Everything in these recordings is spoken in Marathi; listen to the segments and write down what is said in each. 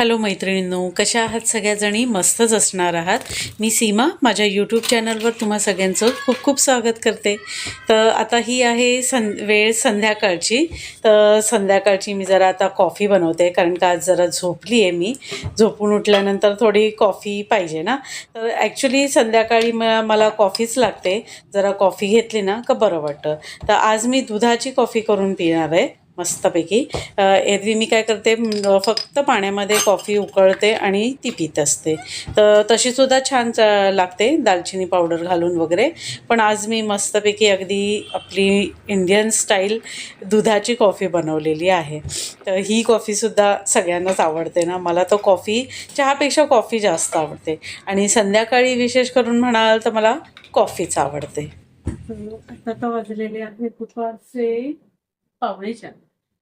हॅलो मैत्रिणींनो कशा आहात सगळ्याजणी? मस्तच असणार आहात. मी सीमा माझ्या यूट्यूब चॅनलवर तुम्हा सगळ्यांचं खूप खूप स्वागत करते. तर आता ही आहे सं वेळ संध्याकाळची. तर संध्याकाळची मी जरा आता कॉफी बनवते कारण का आज जरा झोपली आहे मी. झोपून उठल्यानंतर थोडी कॉफी पाहिजे ना. तर ॲक्च्युली संध्याकाळी म मला कॉफीच लागते. जरा कॉफी घेतली ना का बरं वाटतं. तर आज मी दुधाची कॉफी करून पिणार आहे. मस्तपैकी. एरवी मी काय करते फक्त पाण्यामध्ये कॉफी उकळते आणि ती पित असते. तर तशीसुद्धा छान लागते दालचिनी पावडर घालून वगैरे. पण आज मी मस्तपैकी अगदी आपली इंडियन स्टाईल दुधाची कॉफी बनवलेली आहे. तर ही कॉफीसुद्धा सगळ्यांनाच आवडते ना. मला तर कॉफी चहापेक्षा कॉफी जास्त आवडते. आणि संध्याकाळी विशेष करून म्हणाल तर मला कॉफीच आवडते. आता तर वाजलेले आहे दुपारचे पावणे चार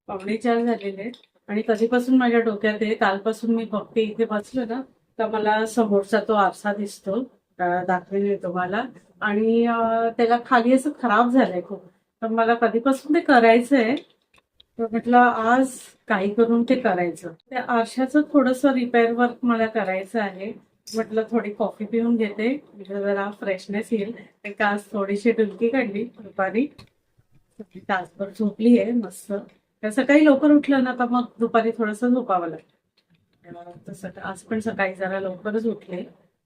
पावणे चार झालेले आहेत. आणि कधीपासून माझ्या डोक्यात आहे कालपासून मी बघते इथे बसलो ना तर मला समोरचा तो आरसा दिसतो. दाखवेल तुम्हाला. आणि त्याला खाली असं खराब झालंय खूप. तर मला कधीपासून ते करायचंय तर म्हटलं आज काही करून ते करायचं. त्या आरशाचं थोडंसं रिपेअर वर्क मला करायचं आहे. म्हटलं थोडी कॉफी पिऊन घेते. जरा फ्रेशनेस येईल. एक आज थोडीशी डुलकी काढली दुपारी. तासभर झोपली आहे मस्त. सकाळी लवकर उठलं ना तर मग दुपारी थोडंसं झोपावं लागतं तसं तर आज पण सकाळी जरा लवकरच उठले.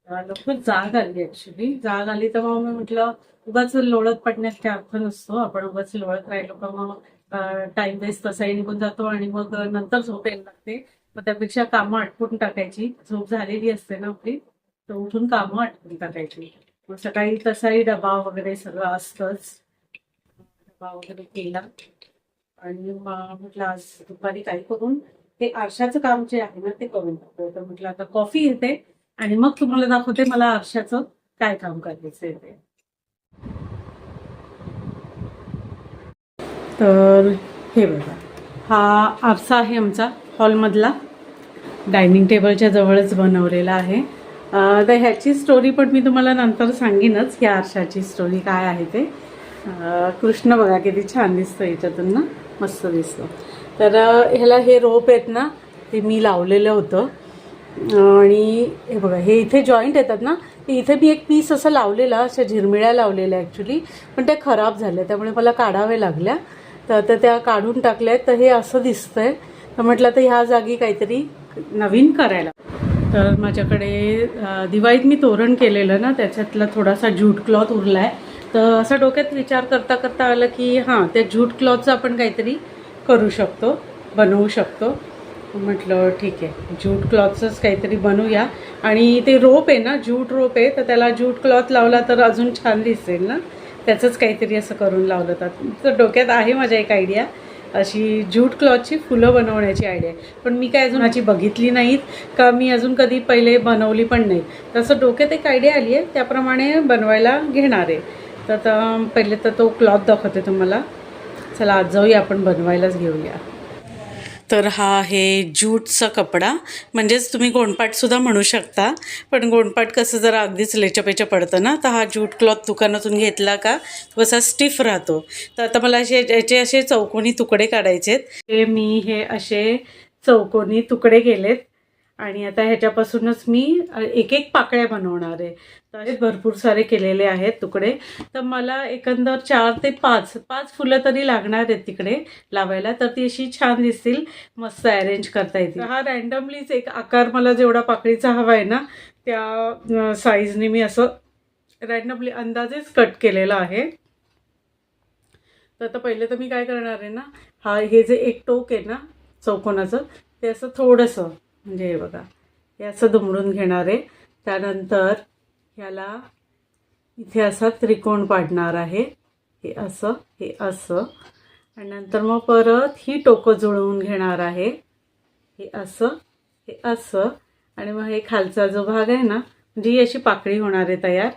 लवकर जाग आली ऍक्च्युली जाग आली तर मग मी म्हटलं उगाच लोळत पडण्यात काही अर्थ नसतो. आपण उगाच लोळत राहिलो का मग टाइम वेस्ट तसाही निघून जातो आणि मग नंतर झोप यायला लागते. मग त्यापेक्षा कामं आटपून टाकायची. झोप झालेली असते ना आपली तर उठून कामं आटपून टाकायची. मग सकाळी तसाही डबा वगैरे सगळं असतंच. डबा वगैरे केला. आणि म्हटलं आज दुपारी काही करून ते आरशाचं काम जे आहे ना ते करून टाकतो तर म्हटलं आता कॉफी येते आणि मग तुम्हाला दाखवते मला आरशाचं काय काम करायचं आहे ते. तर हे बघा हा आरसा आहे आमचा हॉलमधला. डायनिंग टेबलच्या जवळच बनवलेला आहे. तर ह्याची स्टोरी पण मी तुम्हाला नंतर सांगेनच ह्या आरशाची स्टोरी काय आहे ते. कृष्ण बघा किती छान दिसतं याच्यातून ना. मस्त दिसतं तर ह्याला हे रोप आहेत ना ते मी लावलेलं होतं. आणि हे बघा हे इथे जॉईंट येतात ना ते इथे मी एक पीस असं लावलेला अशा झिरमिळ्या लावलेल्या ॲक्च्युली पण त्या खराब झाल्या त्यामुळे मला काढाव्या लागल्या. तर आता त्या काढून टाकल्या तर हे असं दिसतंय. तर म्हटलं तर ह्या जागी काहीतरी नवीन करायला. तर माझ्याकडे दिवाळीत मी तोरण केलेलं ना त्याच्यातला थोडासा ज्यूट क्लॉथ उरला आहे तर असं डोक्यात विचार करता करता आलं की हां त्या झूट क्लॉथचं आपण काहीतरी करू शकतो बनवू शकतो. म्हटलं ठीक आहे ज्यूट क्लॉथचंच काहीतरी बनवूया. आणि ते रोप आहे ना ज्यूट रोप आहे तर त्याला ज्यूट क्लॉथ लावला तर अजून छान दिसेल ना. त्याचंच काहीतरी असं करून लावलं तर. तर डोक्यात आहे माझ्या एक आयडिया अशी ज्यूट क्लॉथची फुलं बनवण्याची आयडिया. आहे पण मी काय अजून माझी बघितली नाहीत का मी अजून कधी पहिले बनवली पण नाही. तसं डोक्यात एक आयडिया आली आहे त्याप्रमाणे बनवायला घेणार आहे. तर आता पहिले तर तो क्लॉथ दाखवते तुम्हाला. चला आज जाऊया आपण बनवायलाच घेऊया. तर हा आहे ज्यूटचा कपडा. म्हणजेच तुम्ही गोंडपाटसुद्धा म्हणू शकता पण गोंडपाट कसं जरा अगदीच लेचपेचं पडतं ना? तर हा ज्यूट क्लॉथ दुकानातून घेतला का? कसा स्टिफ राहतो. तर आता मला असे याचे असे चौकोनी तुकडे काढायचे आहेत ते मी हे असे चौकोनी तुकडे केलेत. आणि आता ह्याच्यापासूनच मी एक एक पाकळ्या बनवणार आहे. तसेच असे भरपूर सारे केलेले आहेत तुकडे. तर मला एकंदर चार ते पाच पाच फुलं तरी लागणार आहेत तिकडे लावायला. तर ती अशी छान दिसतील मस्त अरेंज करता येतील. हा रॅन्डमलीच एक आकार मला जेवढा पाकळीचा हवा आहे ना त्या साईजने मी असं रॅन्डमली अंदाजेच कट केलेला आहे. तर आता पहिले तर मी काय करणार आहे ना हा हे जे एक टोक आहे ना चौकोनाचं ते असं थोडंसं म्हणजे हे बघा हे असं दुमडून घेणार आहे. त्यानंतर ह्याला इथे असा त्रिकोण पाडणार आहे. हे असं हे असं. आणि नंतर मग परत ही टोकं जुळवून घेणार आहे. हे असं हे असं. आणि मग हे खालचा जो भाग आहे ना म्हणजे ही अशी पाकळी होणार आहे तयार.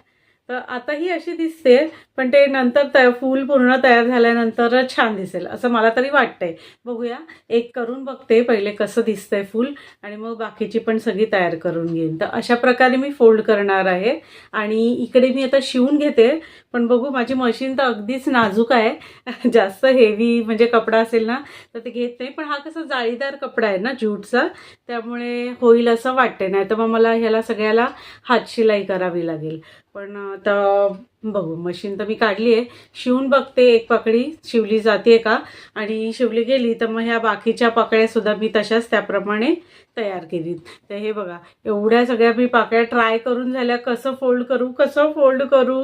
तर आता ही अशी दिसते पण ते नंतर तया फूल पूर्ण तयार झाल्यानंतर छान दिसेल असं मला तरी वाटतंय. बघूया एक करून बघते पहिले कसं दिसतंय फूल आणि मग बाकीची पण सगळी तयार करून घेईन. तर अशा प्रकारे मी फोल्ड करणार आहे आणि इकडे मी आता शिवून घेते पण बघू माझी मशीन तर अगदीच नाजूक आहे. जास्त हेवी म्हणजे कपडा असेल ना तर ते घेत नाही पण हा कसा जाळीदार कपडा आहे ना ज्यूटचा त्यामुळे होईल असं वाटते नाही तर मग मला ह्याला सगळ्याला हातशिलाई करावी लागेल. पण आता बघू मशीन तर मी काढली आहे शिवून बघते एक पकडी. शिवली जाते का? आणि शिवली गेली तर मग ह्या बाकीच्या पाकळ्यासुद्धा मी तशाच त्याप्रमाणे तयार केली. तर हे बघा एवढ्या सगळ्या मी पाकळ्या ट्राय करून झाल्या. कसं फोल्ड करू कसं फोल्ड करू?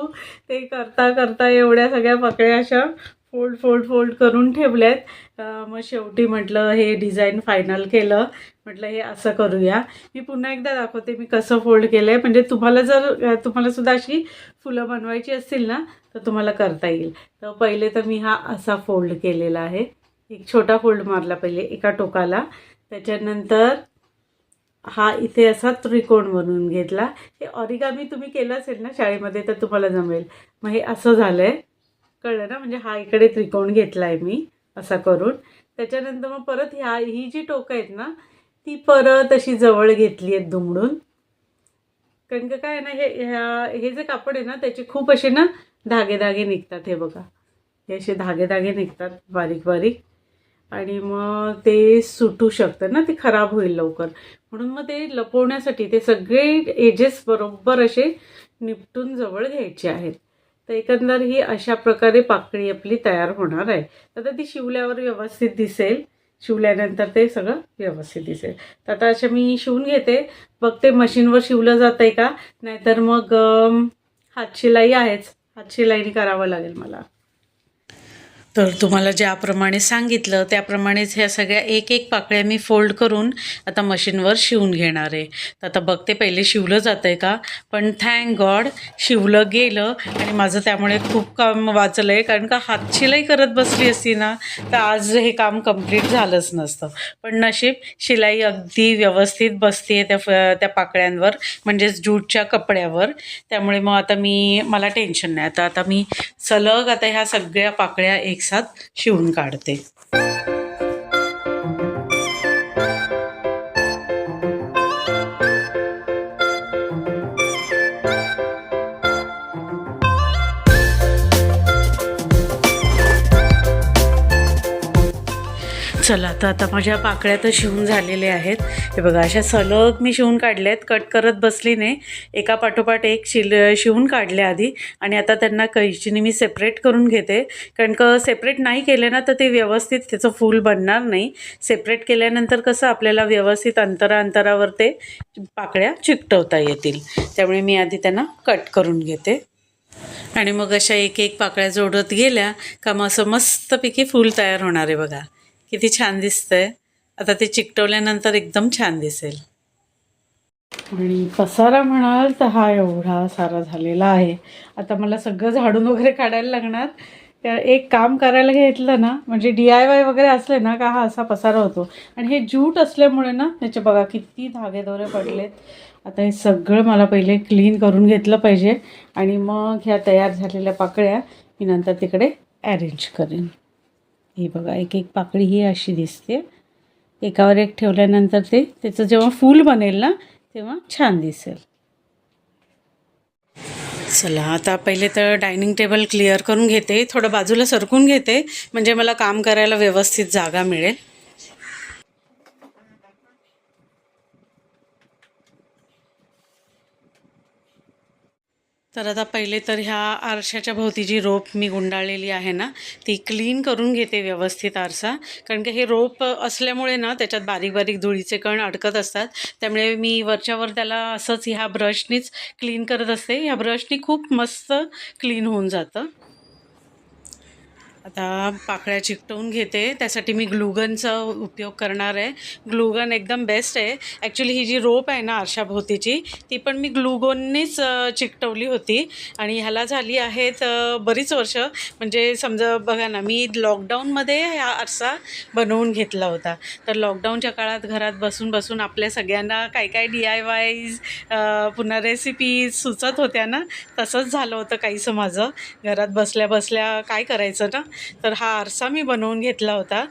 ते करता करता एवढ्या सगळ्या पाकळ्या अशा फोल्ड फोल्ड फोल्ड करून ठेवलेत. मग शेवटी म्हटलं हे डिझाईन फायनल केलं. म्हटलं हे असं करूया. मी पुन्हा एकदा दाखवते मी कसं फोल्ड केलं आहे म्हणजे तुम्हाला जर तुम्हालासुद्धा तुम्हाला सुद्धा अशी फुलं बनवायची असतील ना तर तुम्हाला करता येईल. तर पहिले तर मी हा असा फोल्ड केलेला आहे. एक छोटा फोल्ड मारला पहिले एका टोकाला. त्याच्यानंतर हा इथे असा त्रिकोण बनवून घेतला. हे ऑरिगामी तुम्ही केलं असेल ना शाळेमध्ये तर तुम्हाला जमेल. मग हे असं झालं आहे कळलं ना? म्हणजे हा इकडे त्रिकोण घेतला आहे मी असा करून. त्याच्यानंतर मग परत ह्या ही जी टोकं आहेत ना ती परत अशी जवळ घेतली आहेत दुमडून. कारण का काय आहे ना हे ह्या हे जे कापड आहे ना त्याचे खूप असे ना धागे धागे निघतात हे बघा. हे असे धागे धागे निघतात बारीक बारीक. आणि मग ते सुटू शकतं ना ते खराब होईल लवकर. म्हणून मग ते लपवण्यासाठी ते सगळे एजेस बरोबर असे निपटून जवळ घ्यायचे आहेत. तर एकंदर ही अशा प्रकारे पाकळी आपली तयार होणार आहे. तर आता ती शिवल्यावर व्यवस्थित दिसेल. शिवल्यानंतर ते सगळं व्यवस्थित दिसेल. तर आता अशा मी शिवून घेते. बघते मशीनवर शिवलं जातं आहे का? नाहीतर मग हातशिलाई आहेच. हातशिलाईने करावं लागेल मला. तर तुम्हाला ज्याप्रमाणे सांगितलं त्याप्रमाणेच ह्या सगळ्या एक एक पाकळ्या मी फोल्ड करून आता मशीनवर शिवून घेणार आहे. तर आता बघते पहिले शिवलं जातं आहे का? पण थँक गॉड शिवलं गेलं आणि माझं त्यामुळे खूप काम वाचलं आहे कारण का हातशिलाई करत बसली असती ना तर आज हे काम कंप्लीट झालंच नसतं. पण नशीब शिलाई अगदी व्यवस्थित बसते आहे त्या फ त्या पाकळ्यांवर म्हणजेच जूटच्या कपड्यावर. त्यामुळे मग आता मी मला टेन्शन नाही. आता आता मी सलग आता ह्या सगळ्या पाकळ्या एक एकसाथ शिवून काढते. चला तर आता माझ्या पाकळ्या तर शिवून झालेल्या आहेत. हे बघा अशा सलग मी शिवून काढल्या आहेत कट करत बसली नाही. एका पाठोपाठ एक शिल शिवून काढल्या आधी. आणि आता त्यांना कैचीने मी सेपरेट करून घेते. कारण का सेपरेट नाही केले ना तर ते व्यवस्थित त्याचं फूल बनणार नाही. सेपरेट केल्यानंतर कसं आपल्याला व्यवस्थित अंतरा अंतरावर ते पाकळ्या चिकटवता येतील. त्यामुळे मी आधी त्यांना कट करून घेते. आणि मग अशा एक एक पाकळ्या जोडत गेल्या. का मग असं मस्तपैकी फूल तयार होणार आहे बघा. किती छान दिसतंय. आता ते चिकटवल्यानंतर एकदम छान दिसेल. आणि पसारा म्हणाल तर हा एवढा सारा झालेला आहे. आता मला सगळं झाडून वगैरे काढायला लागणार. त्या एक काम करायला घेतलं ना म्हणजे डी आय वाय वगैरे असले ना का हा असा पसारा होतो. आणि हे जूट असल्यामुळे ना त्याचे बघा किती धागे दोरे पडलेत. आता हे सगळं मला पहिले क्लीन करून घेतलं पाहिजे. आणि मग ह्या तयार झालेल्या पाकळ्या मी नंतर तिकडे अरेंज करेन. ही बघा एक एक पाकळी ही अशी दिसते. एकावर एक ठेवल्यानंतर ते त्याचं जेव्हा फूल बनेल ना तेव्हा छान दिसेल. चला आता पहिले तर डायनिंग टेबल क्लिअर करून घेते. थोडं बाजूला सरकून घेते म्हणजे मला काम करायला व्यवस्थित जागा मिळेल. तर आता पहिले तर ह्या आरशाच्या भोवती जी रोप मी गुंडाळलेली आहे ना ती क्लीन करून घेते व्यवस्थित आरसा. कारण की हे रोप असल्यामुळे ना त्याच्यात बारीक बारीक धुळीचे कण अडकत असतात. त्यामुळे मी वरच्यावर त्याला असंच ह्या ब्रशनीच क्लीन करत असते. ह्या ब्रशनी खूप मस्त क्लीन होऊन जातं. आता पाकळ्या चिकटवून घेते. त्यासाठी मी ग्लुगनचा उपयोग करणार आहे. ग्लुगन एकदम बेस्ट आहे. ॲक्च्युली ही जी रोप आहे ना आरशाभोवतीची ती पण मी ग्लुगोननीच चिकटवली होती. आणि ह्याला झाली आहेत बरीच वर्ष. म्हणजे समजा बघा ना मी लॉकडाऊनमध्ये हा आरसा बनवून घेतला होता. तर लॉकडाऊनच्या काळात घरात बसून बसून आपल्या सगळ्यांना काय काय डी आय वायज पुन्हा रेसिपीज सुचत होत्या ना तसंच झालं होतं काहीसं माझं. घरात बसल्या बसल्या काय करायचं ना? तर हा आरसा मी बनवून घेतला होता.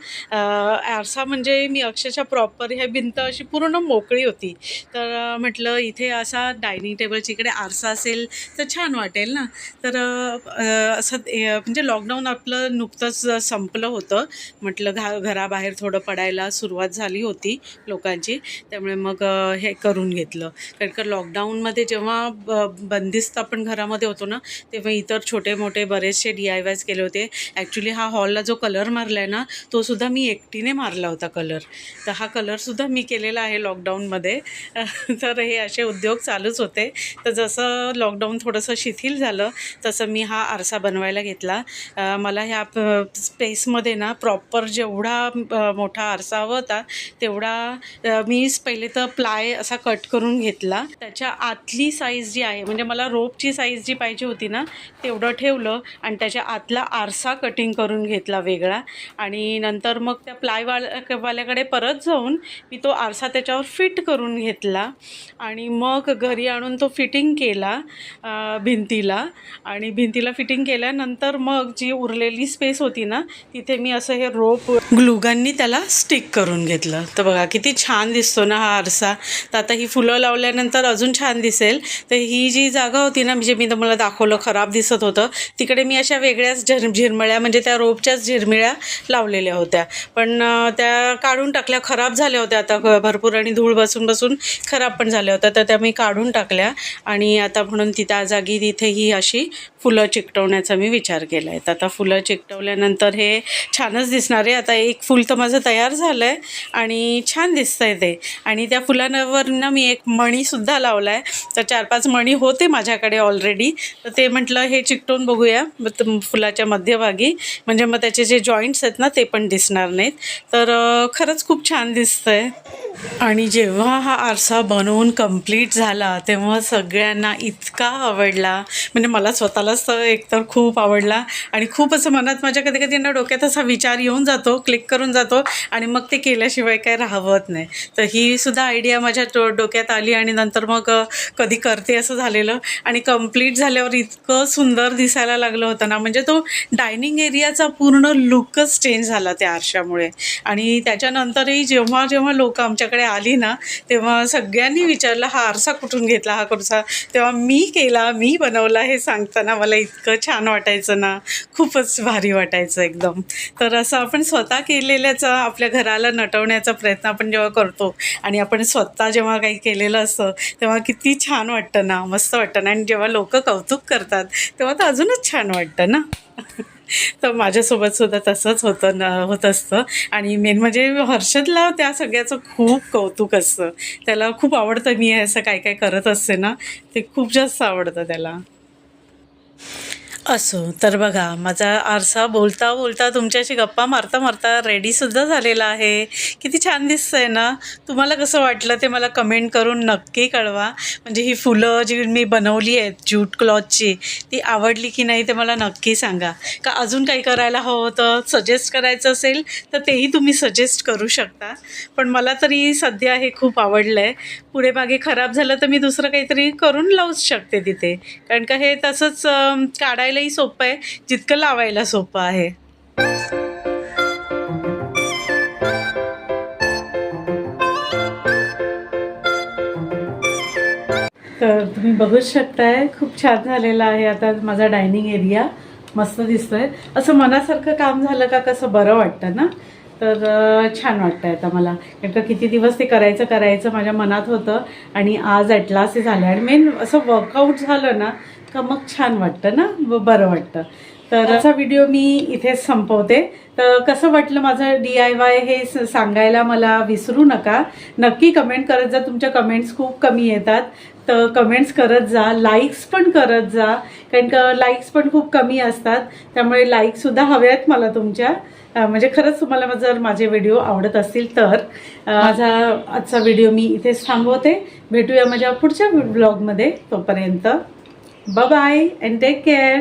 आरसा म्हणजे मी अक्षरशः प्रॉपर ह्या भिंत अशी पूर्ण मोकळी होती. तर म्हटलं इथे असा डायनिंग टेबलच्या इकडे आरसा असेल तर छान वाटेल ना. तर असं म्हणजे लॉकडाऊन आपलं नुकतंच संपलं होतं. म्हटलं घा घराबाहेर थोडं पडायला सुरुवात झाली होती लोकांची. त्यामुळे मग हे करून घेतलं. कारण का लॉकडाऊनमध्ये जेव्हा ब बंदिस्त आपण घरामध्ये होतो ना तेव्हा इतर छोटे मोठे बरेचसे डी आय वायज केले होते. ॲक्च्युली हा हॉलला जो कलर मारला आहे ना तो सुद्धा मी एकटीने मारला होता कलर तर हा कलरसुद्धा मी केलेला आहे लॉकडाऊनमध्ये तर हे असे उद्योग चालूच होते. तर जसं लॉकडाऊन थोडंसं शिथिल झालं तसं मी हा आरसा बनवायला घेतला. मला ह्या स्पेसमध्ये ना प्रॉपर जेवढा मोठा आरसा हवा होता तेवढा मी पहिले तर प्लाय असा कट करून घेतला. त्याच्या आतली साईज जी आहे म्हणजे मला रोपची साईज जी पाहिजे होती ना तेवढं ठेवलं आणि त्याच्या आतला आरसा कटिंग करून घेतला वेगळा. आणि नंतर मग त्या प्लायवाल्या वाल्याकडे परत जाऊन मी तो आरसा त्याच्यावर फिट करून घेतला. आणि मग घरी आणून तो फिटिंग केला भिंतीला. आणि भिंतीला फिटिंग केल्यानंतर मग जी उरलेली स्पेस होती ना तिथे मी असं हे रोप ग्लुगांनी त्याला स्टिक करून घेतलं. तर बघा किती छान दिसतो ना हा आरसा. तर आता ही फुलं लावल्यानंतर अजून छान दिसेल. तर ही जी जागा होती ना म्हणजे मी तुम्हाला दाखवलं खराब दिसत होतं तिकडे मी अशा वेगळ्याच झिर झिरमिळ्या म्हणजे त्या रोपच्याच झिरमिळ्या लावलेल्या होत्या. पण त्या काढून टाकल्या खराब झाल्या होत्या. आता भरपूर आणि धूळ बसून बसून खराब पण झाल्या होत्या. तर त्या मी काढून टाकल्या आणि आता म्हणून ती त्या जागी तिथे ही अशी फुलं चिकटवण्याचा मी विचार केला आहे तर आता फुलं चिकटवल्यानंतर हे छानच दिसणार आहे. आता एक फूल तर माझं तयार झालं आहे आणि छान दिसतं आहे ते. आणि त्या फुलांवर ना मी एक मणीसुद्धा लावला आहे तर चार पाच मणी होते माझ्याकडे ऑलरेडी तर ते म्हटलं हे चिकटवून बघूया. मग फुलाच्या मध्यभागी म्हणजे मग त्याचे जे जॉईंट्स आहेत ना ते पण दिसणार नाहीत. तर खरंच खूप छान दिसतं आहे आणि जेव्हा हा आरसा बनवून कंप्लीट झाला तेव्हा सगळ्यांना इतका आवडला. म्हणजे मला स्वतःलाच तर एकतर खूप आवडला. आणि खूप असं मनात माझ्या कधी कधी ना डोक्यात असा विचार येऊन जातो क्लिक करून जातो. आणि मग ते केल्याशिवाय काय राहवत नाही. तर ही सुद्धा आयडिया माझ्या डो डोक्यात आली आणि नंतर मग कधी करते असं झालेलं. आणि कंप्लीट झाल्यावर इतकं सुंदर दिसायला लागलं होतं ना. म्हणजे तो डायनिंग एरियाचा पूर्ण लुकच चेंज झाला त्या आरशामुळे. आणि त्याच्यानंतरही जेव्हा जेव्हा लोक आमच्याकडे आली ना तेव्हा सगळ्यांनी विचारलं हा आरसा कुठून घेतला हा कुठचा तेव्हा मी केला मी बनवला हे सांगताना मला इतकं छान वाटायचं ना. खूपच भारी वाटायचं एकदम. तर असं आपण स्वतः केलेल्याचा आपल्या घराला नटवण्याचा प्रयत्न आपण जेव्हा करतो आणि आपण स्वतः जेव्हा काही केलेलं असतं तेव्हा किती छान वाटतं ना. मस्त वाटतं ना. आणि जेव्हा लोक कौतुक करतात तेव्हा तर अजूनच छान वाटतं ना. तर माझ्यासोबत सुद्धा तसंच होतं न होत असतं. आणि मेन म्हणजे हर्षदला त्या सगळ्याचं खूप कौतुक असतं. त्याला खूप आवडतं मी असं काय काय करत असते ना ते खूप जास्त आवडतं त्याला. असो. तर बघा माझा आरसा बोलता बोलता तुमच्याशी गप्पा मारता मारता रेडीसुद्धा झालेला आहे. किती छान दिसतंय ना? तुम्हाला कसं वाटलं ते मला कमेंट करून नक्की कळवा. म्हणजे ही फुलं जी मी बनवली आहेत ज्यूट क्लॉथची ती आवडली की नाही ते मला नक्की सांगा. का अजून काही करायला हवं होतं? सजेस्ट करायचं असेल तर तेही तुम्ही सजेस्ट करू शकता. पण मला तरी सध्या हे खूप आवडलं आहे पुढे मागे खराब झालं तर मी दुसरं काहीतरी करून लावूच शकते तिथे. कारण का हे तसंच काढायला काढायलाही सोपं आहे. जितकं लावायला सोपं आहे. तर तुम्ही बघूच शकताय खूप छान झालेला आहे आता माझा डायनिंग एरिया. मस्त दिसतोय. असं मनासारखं काम झालं का कसं बरं वाटतं ना? तर छान वाटतं आता मला. कारण का किती दिवस ते करायचं करायचं माझ्या मनात होतं आणि आज ॲटलास हे झालं. आणि मेन असं वर्कआउट झालं ना का मग छान वाटतं ना? बरं वाटतं. तर असा व्हिडिओ मी इथेच संपवते. तर कसं वाटलं माझं डी आय वाय हे सांगायला मला विसरू नका. नक्की कमेंट करत जा. तुमच्या कमेंट्स खूप कमी येतात. तर कमेंट्स करत जा लाईक्स पण करत जा कारण का लाईक्स पण खूप कमी असतात. त्यामुळे लाईकसुद्धा हवे आहेत मला तुमच्या. म्हणजे खरंच तुम्हाला जर माझे व्हिडिओ आवडत असतील तर माझा आजचा व्हिडिओ मी इथेच थांबवते. भेटूया माझ्या पुढच्या ब्लॉगमध्ये तोपर्यंत. Bye and take care